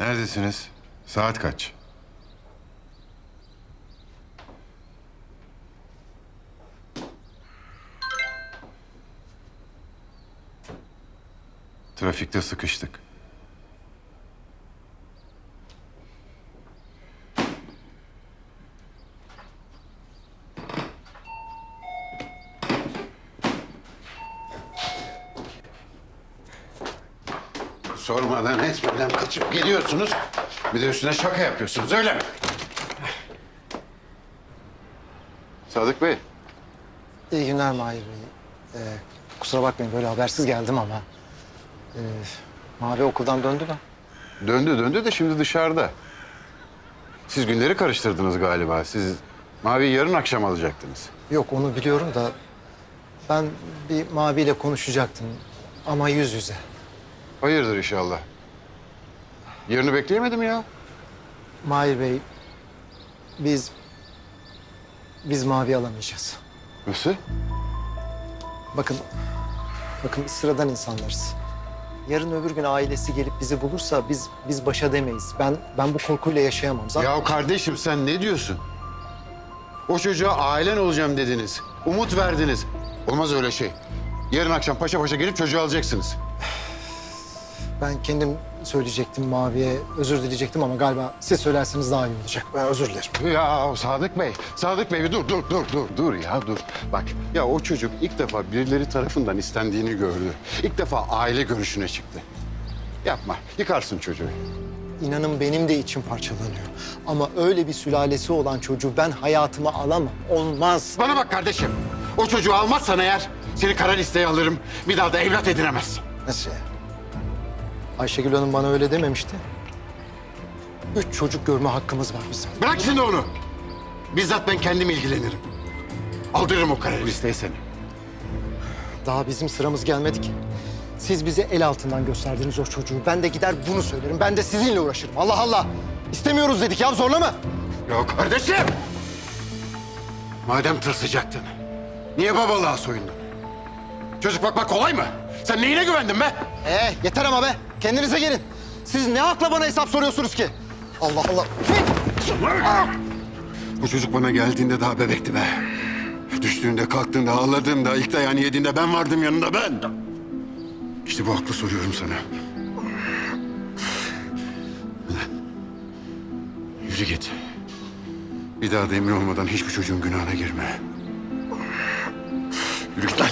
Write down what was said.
Neredesiniz? Saat kaç? Trafikte sıkıştık. Sormadan etmeden kaçıp geliyorsunuz. Bir de üstüne şaka yapıyorsunuz öyle mi? Sadık Bey. İyi günler Mahir Bey. Ee, kusura bakmayın böyle habersiz geldim ama... ee, Mavi okuldan döndü mü? Döndü döndü de şimdi dışarıda. Siz günleri karıştırdınız galiba. Siz Mavi'yi yarın akşam alacaktınız. Yok onu biliyorum da... Ben bir Mavi ile konuşacaktım ama yüz yüze. Hayırdır inşallah. Yarını bekleyemedim ya. Mahir Bey, biz... Biz Mavi alamayacağız. Nasıl? Bakın, bakın biz sıradan insanlarız. Yarın öbür gün ailesi gelip bizi bulursa biz biz başa demeyiz. Ben ben bu korkuyla yaşayamam. Zaten Ya kardeşim sen ne diyorsun? O çocuğa ailen olacağım dediniz. Umut verdiniz. Olmaz öyle şey. Yarın akşam paşa paşa gelip çocuğu alacaksınız. Ben kendim söyleyecektim Mavi'ye, özür dileyecektim ama galiba siz söylerseniz daha iyi olacak. Ben özür dilerim. Ya Sadık Bey, Sadık Bey bir dur, dur, dur, dur, dur ya dur. Bak ya o çocuk ilk defa birileri tarafından istendiğini gördü. İlk defa aile görüşüne çıktı. Yapma, yıkarsın çocuğu. İnanın benim de içim parçalanıyor. Ama öyle bir sülalesi olan çocuğu ben hayatıma alamam. Olmaz. Bana bak kardeşim, o çocuğu almazsan eğer seni kara listeye alırım. Bir daha da evlat edinemezsin. Nasıl ya? Ayşegül Hanım bana öyle dememişti. Üç çocuk görme hakkımız var bizim. Bırak şimdi onu. Bizzat ben kendim ilgilenirim. Aldırırım o kara listeye seni. Daha bizim sıramız gelmedi ki. Siz bize el altından gösterdiniz o çocuğu. Ben de gider bunu söylerim. Ben de sizinle uğraşırım. Allah Allah. İstemiyoruz dedik ya zorlama. Ya kardeşim! Madem tırsıcaktın, niye babalığa soyundun? Çocuk bakmak kolay mı? Sen neyine güvendin be? Ee yeter ama be. Kendinize gelin. Siz ne hakla bana hesap soruyorsunuz ki? Allah Allah. Bu çocuk bana geldiğinde daha bebekti be. Düştüğünde, kalktığında, ağladığında, ilk dayağını yediğinde ben vardım yanında ben. İşte bu haklı soruyorum sana. Yürü git. Bir daha da emin olmadan hiçbir çocuğun günahına girme. Yürü git lan.